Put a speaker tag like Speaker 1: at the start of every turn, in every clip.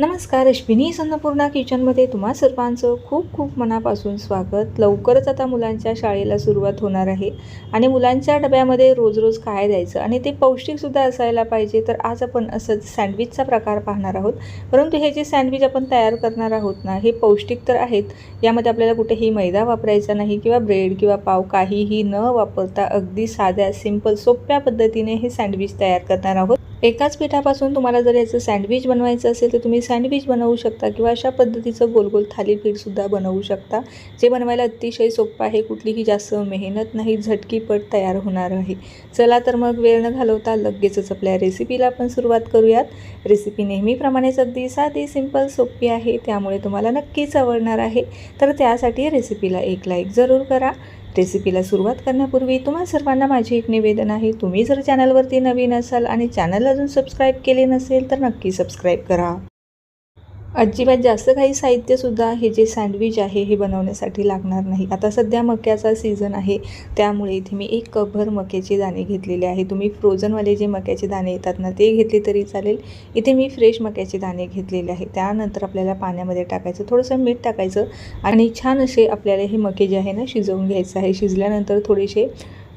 Speaker 1: नमस्कार अश्विनी अन्नपूर्णा किचनमध्ये तुम्हा सर्वांचं खूप खूप मनापासून स्वागत. लवकरच आता मुलांच्या शाळेला सुरुवात होणार आहे आणि मुलांच्या डब्यामध्ये रोज रोज काय द्यायचं आणि ते पौष्टिकसुद्धा असायला पाहिजे तर आज आपण असंच सँडविचचा प्रकार पाहणार आहोत. परंतु हे जे सँडविच आपण तयार करणार आहोत ना हे पौष्टिक तर आहेत. यामध्ये आपल्याला कुठेही मैदा वापरायचा नाही किंवा ब्रेड किंवा पाव काहीही न वापरता अगदी साध्या सिंपल सोप्या पद्धतीने हे सँडविच तयार करणार आहोत. एकाच पिठापासून तुम्हाला जर याचं सँडविच बनवायचं असेल तर तुम्ही सँडविच बनवू शकता किंवा अशा पद्धतीचं गोल गोल थालीपीठसुद्धा बनवू शकता. जे बनवायला अतिशय सोपं आहे कुठलीही जास्त मेहनत नाही झटकीपट तयार होणार आहे. चला तर मग वेळ न घालवता लगेचच आपल्या रेसिपीला आपण सुरुवात करूयात. रेसिपी नेहमीप्रमाणेच अगदी साधी सिंपल सोपी आहे त्यामुळे तुम्हाला नक्कीच आवडणार आहे. तर त्यासाठी रेसिपीला एक लाईक जरूर करा. रेसिपीला सुरुवात करण्यापूर्वी तुम्हा सर्वांना माझे एक निवेदन आहे. तुम्ही जर चॅनलवरती नवीन असाल आणि चॅनल अजून सबस्क्राईब केले नसेल तर नक्की सबस्क्राईब करा. अजिबात जास्त काही साहित्यसुद्धा हे जे सँडविच आहे हे बनवण्यासाठी लागणार नाही. आता सध्या मक्याचा सीझन आहे त्यामुळे इथे मी एक कपभर मक्याचे दाणे घेतलेले आहे. तुम्ही फ्रोझनवाले जे मक्याचे दाणे येतात ना ते घेतले तरी चालेल. इथे मी फ्रेश मक्याचे दाणे घेतलेले आहे. त्यानंतर आपल्याला पाण्यामध्ये टाकायचं थोडंसं मीठ टाकायचं आणि छान असे आपल्याला हे मके जे आहे ना शिजवून घ्यायचं आहे. शिजल्यानंतर थोडेसे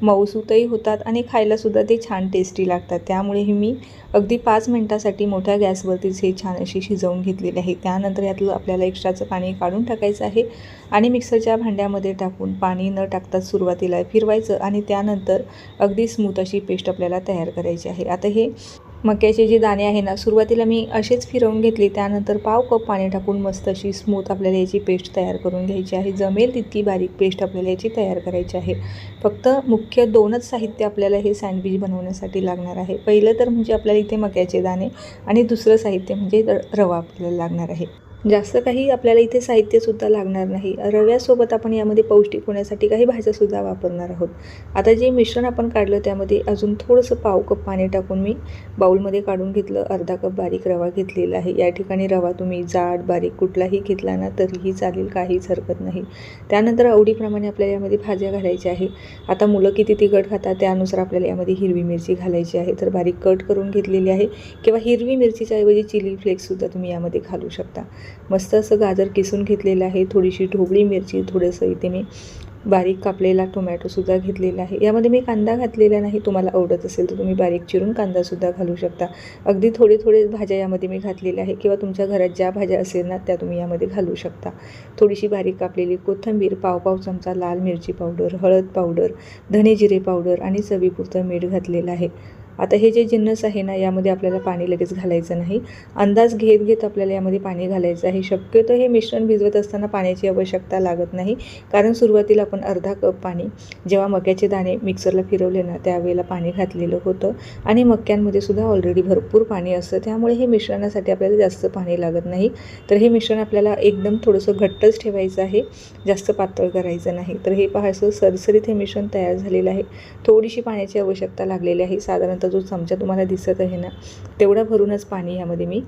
Speaker 1: मऊसूतही होतात आणि खायलासुद्धा ते छान टेस्टी लागतात. त्यामुळे हे मी अगदी पाच मिनटासाठी मोठ्या गॅसवरतीच हे छान अशी शिजवून घेतलेले आहे. त्यानंतर यातलं आपल्याला एक्स्ट्राचं पाणी काढून टाकायचं आहे आणि मिक्सरच्या भांड्यामध्ये टाकून पाणी न टाकताच सुरुवातीला फिरवायचं आणि त्यानंतर अगदी स्मूथ अशी पेस्ट आपल्याला तयार करायची आहे. आता हे मक्याचे जे दाणे आहे ना सुरुवातीला मी असेच फिरवून घेतले. त्यानंतर पाव कप पाणी टाकून मस्त अशी स्मूथ आपल्याला याची पेस्ट तयार करून घ्यायची आहे. जमेल तितकी बारीक पेस्ट आपल्याला याची तयार करायची आहे. फक्त मुख्य दोनच साहित्य आपल्याला हे सँडविच बनवण्यासाठी लागणार आहे. पहिलं तर म्हणजे आपल्याला इथे मक्याचे दाणे आणि दुसरं साहित्य म्हणजे र- रवा आपल्याला लागणार आहे. जास्त काही आपल्याला इथे साहित्यसुद्धा लागणार नाही. रव्यासोबत आपण यामध्ये पौष्टिक होण्यासाठी काही भाज्यासुद्धा वापरणार आहोत. आता जे मिश्रण आपण काढलं त्यामध्ये अजून थोडंसं पाव कप पाणी टाकून मी बाऊलमध्ये काढून घेतलं. अर्धा कप बारीक रवा घेतलेला आहे. या ठिकाणी रवा तुम्ही जाड बारीक कुठलाही घेतला ना तरीही चालेल काहीच हरकत नाही. त्यानंतर आवडीप्रमाणे आपल्याला यामध्ये भाज्या घालायच्या आहे. आता मुलं किती तिखट खातात त्यानुसार आपल्याला यामध्ये हिरवी मिरची घालायची आहे. तर बारीक कट करून घेतलेली आहे. किंवा हिरवी मिरचीच्या ऐवजी चिली फ्लेक्ससुद्धा तुम्ही यामध्ये घालू शकता. मस्त असं गाजर किसून घेतलेलं आहे. थोडीशी ढोबळी मिरची थोडंसं इथे मी बारीक कापलेला टोमॅटोसुद्धा घेतलेला आहे. यामध्ये मी कांदा घातलेला नाही. तुम्हाला आवडत असेल तर तुम्ही बारीक चिरून कांदासुद्धा घालू शकता. अगदी थोडे थोडे भाज्या यामध्ये मी घातलेल्या आहे किंवा तुमच्या घरात ज्या भाज्या असेल ना त्या तुम्ही यामध्ये घालू शकता. थोडीशी बारीक कापलेली कोथिंबीर पाव पाव चमचा लाल मिरची पावडर हळद पावडर धने जिरे पावडर आणि चवीपुरतं मीठ घातलेलं आहे. आता हे जे जिन्नस आहे ना यामध्ये आपल्याला पाणी लगेच घालायचं नाही. अंदाज घेत घेत आपल्याला यामध्ये पाणी घालायचं आहे. शक्यतो हे मिश्रण भिजवत असताना पाण्याची आवश्यकता लागत नाही कारण सुरुवातीला आपण अर्धा कप पाणी जेव्हा मक्याचे दाणे मिक्सरला फिरवले ना त्यावेळेला पाणी घातलेलं होतं. आणि मक्यांमध्ये सुद्धा ऑलरेडी भरपूर पाणी असतं. त्यामुळे हे मिश्रणासाठी आपल्याला जास्त पाणी लागत नाही. तर हे मिश्रण आपल्याला एकदम थोडंसं घट्टच ठेवायचं आहे. जास्त पातळ करायचं नाही. तर हे पहा सरसरीत हे मिश्रण तयार झालेलं आहे. थोडीशी पाण्याची आवश्यकता लागलेली आहे. साधारणतः जो चमचा तुम्हाला दिसत आहे ना तेवढा भरूनच पाणी यामध्ये मी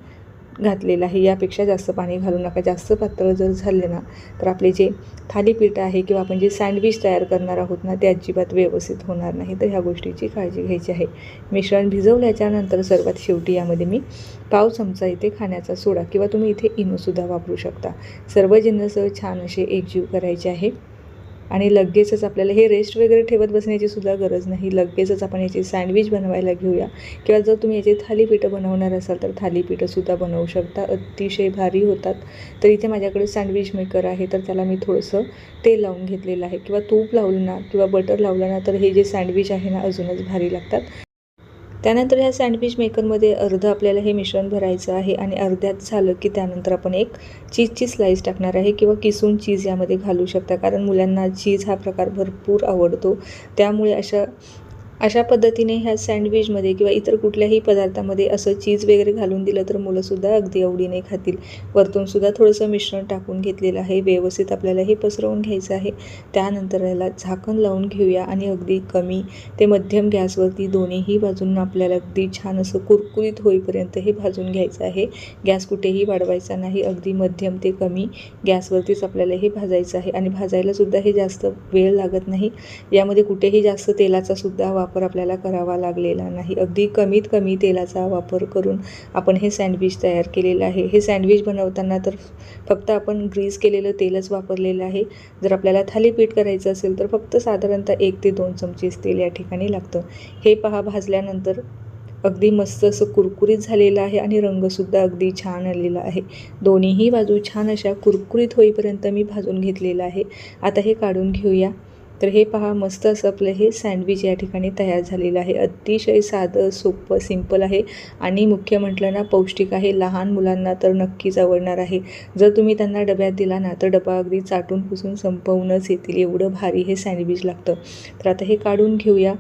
Speaker 1: घातलेलं आहे. यापेक्षा जास्त पाणी घालू नका. जास्त पातळ जर झाले ना तर आपले जे थालीपीठ आहे किंवा आपण जे सँडविच तयार करणार आहोत ना ते अजिबात व्यवस्थित होणार नाही. तर ह्या गोष्टीची काळजी घ्यायची आहे. मिश्रण भिजवल्याच्यानंतर सर्वात शेवटी यामध्ये मी पाव चमचा इथे खाण्याचा सोडा किंवा तुम्ही इथे इनोसुद्धा वापरू शकता. सर्व जिन्नस छान असे एकजीव करायचे आहे. आणि लगेचच आपल्याला हे रेस्ट वगैरे ठेवत बसण्याची सुद्धा गरज नाही. लगेचच आपण याची सँडविच बनवायला घेऊया. किंवा जर तुम्ही याचे थालीपीठं बनवणार असाल तर थालीपीठंसुद्धा बनवू शकता. अतिशय भारी होतात. तर इथे माझ्याकडे सँडविच मेकर आहे तर त्याला मी थोडंसं तेल लावून घेतलेलं आहे. किंवा तूप लावलं ना किंवा बटर लावलं ना तर हे जे सँडविच आहे ना अजूनच भारी लागतात. त्यानंतर ह्या सँडविच मेकरमध्ये अर्धं आपल्याला हे मिश्रण भरायचं आहे आणि अर्ध्यात झालं की त्यानंतर आपण एक चीजची स्लाईस टाकणार आहे किंवा किसून चीज यामध्ये घालू शकता. कारण मुलांना चीज हा प्रकार भरपूर आवडतो. त्यामुळे अशा अशा पद्धतीने ह्या सँडविचमध्ये किंवा इतर कुठल्याही पदार्थामध्ये असं चीज वगैरे घालून दिलं तर मुलंसुद्धा अगदी आवडीने खातील. वरतूनसुद्धा थोडंसं मिश्रण टाकून घेतलेलं आहे. व्यवस्थित आपल्याला हे पसरवून घ्यायचं आहे. त्यानंतर याला झाकण लावून घेऊया आणि अगदी कमी ते मध्यम गॅसवरती दोन्हीही बाजूंना आपल्याला अगदी छान असं कुरकुरीत होईपर्यंत हे भाजून घ्यायचं आहे. गॅस कुठेही वाढवायचा नाही. अगदी मध्यम ते कमी गॅसवरतीच आपल्याला हे भाजायचं आहे. आणि भाजायलासुद्धा हे जास्त वेळ लागत नाही. यामध्ये कुठेही जास्त तेलाचा सुद्धा वापर वापर आपल्याला करावा लागलेला नाही. अगदी कमीत कमी तेलाचा वापर करून आपण हे सँडविच तयार केलेलं आहे. हे सँडविच बनवताना तर फक्त आपण ग्रीस केलेलं तेलच वापरलेलं आहे. जर आपल्याला थालीपीठ करायचं असेल तर फक्त साधारणतः एक ते दोन चमचेच तेल या ठिकाणी लागतं. हे पहा भाजल्यानंतर अगदी मस्त असं कुरकुरीत झालेलं आहे आणि रंगसुद्धा अगदी छान आलेला आहे. दोन्हीही बाजू छान अशा कुरकुरीत होईपर्यंत मी भाजून घेतलेलं आहे. आता हे काढून घेऊया. तर हे पहा मस्त असं आपलं हे सँडविच या ठिकाणी तयार झालेलं आहे. अतिशय साधं सोपं सिंपल आहे. आणि मुख्य म्हटलं ना पौष्टिक आहे. लहान मुलांना तर नक्कीच आवडणार आहे. जर तुम्ही त्यांना डब्यात दिला ना तर डबा अगदी चाटून पुसून संपवूनच येतील. एवढं भारी हे सँडविच लागतं. तर आता हे काढून घेऊया.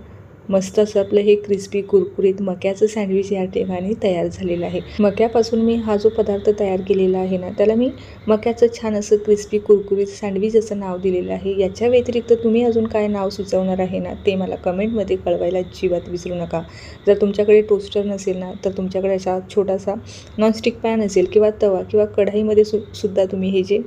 Speaker 1: मस्त असं आपलं हे क्रिस्पी कुरकुरीत मक्याचं सँडविच या ठिकाणी तयार झालेलं आहे. मक्यापासून मी हा जो पदार्थ तयार केलेला आहे ना त्याला मी मक्याचं छान असं क्रिस्पी कुरकुरीत सँडविच असं नाव दिलेलं आहे. याच्या व्यतिरिक्त तुम्ही अजून काय नाव सुचवणार आहे ना ते मला कमेंटमध्ये कळवायला अजिबात विसरू नका. जर तुमच्याकडे टोस्टर नसेल ना तर तुमच्याकडे असा छोटासा नॉनस्टिक पॅन असेल किंवा तवा किंवा कढाईमध्ये सु सुद्धा तुम्ही हे जे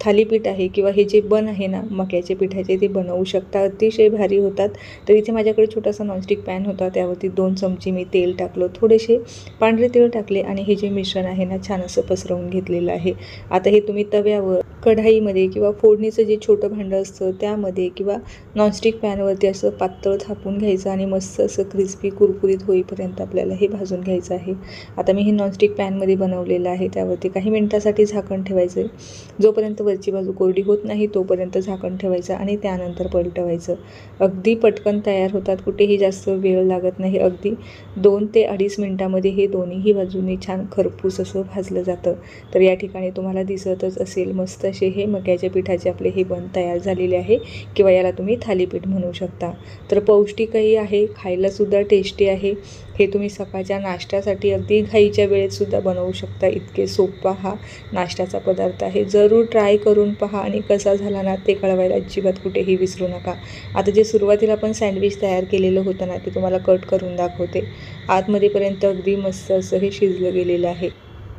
Speaker 1: थालीपीठ आहे किंवा हे जे बन आहे ना मक्याचे पिठाचे ते बनवू शकता अतिशय भारी होतात. तर इथे माझ्याकडे छोटासा नॉनस्टिक पॅन होता त्यावरती दोन चमचे मी तेल टाकलं थोडेसे पांढरे तेल टाकले आणि हे जे मिश्रण आहे ना छान असं पसरवून घेतलेलं आहे. आता हे तुम्ही तव्यावर कढाईमध्ये किंवा फोडणीचं जे छोटं भांडं असतं त्यामध्ये किंवा नॉनस्टिक पॅनवरती असं पातळ थापून घ्यायचं आणि मस्त असं क्रिस्पी कुरकुरीत होईपर्यंत आपल्याला हे भाजून घ्यायचं आहे. आता मी हे नॉनस्टिक पॅनमध्ये बनवलेलं आहे त्यावरती काही मिनटासाठी झाकण ठेवायचं आहे जोपर्यंत वरची बाजू कोरडी होत नाही तोपर्यंत झाकण ठेवायचं आणि त्यानंतर पलटवायचं. अगदी पटकन तयार होतात कुठेही जास्त वेळ लागत नाही. अगदी दोन ते अडीच मिनटामध्ये हे दोन्हीही बाजूने छान खरपूस असं भाजलं जातं. तर या ठिकाणी तुम्हाला दिसतच असेल मस्त असे हे मक्याच्या पिठाचे आपले हे बन तयार झालेले आहे किंवा याला तुम्ही थालीपीठ म्हणू शकता. तर पौष्टिकही आहे खायलासुद्धा टेस्टी आहे. हे तुम्ही सकाळच्या नाश्त्यासाठी अगदी घाईच्या वेळेतसुद्धा बनवू शकता. इतके सोपा हा नाश्त्याचा पदार्थ आहे. जरूर ट्राय करून पहा आणि कसा झाला ना ते कळवायला अजिबात कुठेही विसरू नका. आता जे सुरुवातीला आपण सँडविच तयार केलेलं होतं ना ते तुम्हाला कट करून दाखवते. आतमध्येपर्यंत अगदी मस्त असं हे शिजलं गेलेलं आहे.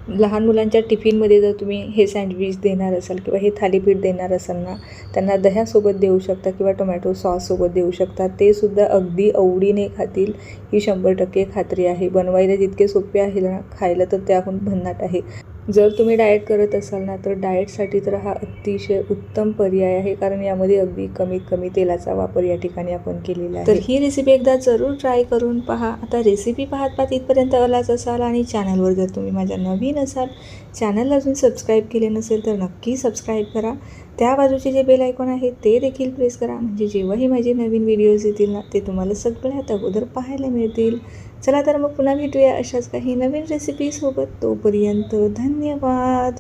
Speaker 1: लहान मुलांच्या टिफिनमध्ये जर तुम्ही हे सँडविच देणार असाल किंवा हे थालीपीठ देणार असाल ना त्यांना दह्यासोबत देऊ शकता किंवा टोमॅटो सॉससोबत देऊ शकता. ते सुद्धा अगदी आवडीने खातील ही शंभर टक्के खात्री आहे. बनवायला जितके सोपे आहे ना खायला तर त्याहून भन्नाट आहे. जर तुम्ही डाएट करत असाल ना तर डाएटसाठी तर हा अतिशय उत्तम पर्याय आहे. कारण यामध्ये अगदी कमीत कमी तेलाचा वापर या ठिकाणी आपण केलेला आहे. तर ही रेसिपी एकदा जरूर ट्राय करून पहा. आता रेसिपी पाहत पाहत इथपर्यंत आलाच असाल आणि चॅनलवर जर तुम्ही माझ्या नवीन असाल चॅनलला अजून सबस्क्राईब केले नसेल तर नक्की सबस्क्राईब करा. त्या बाजूचे जे बेल आयकॉन आहे ते देखील प्रेस करा. म्हणजे जेव्हाही माझे नवीन व्हिडिओज येतील ना ते तुम्हाला सगळ्यात अगोदर पाहायला मिळतील. चला तर मग पुन्हा भेटूया अशाच काही नवीन रेसिपीसोबत तोपर्यंत धन्यवाद!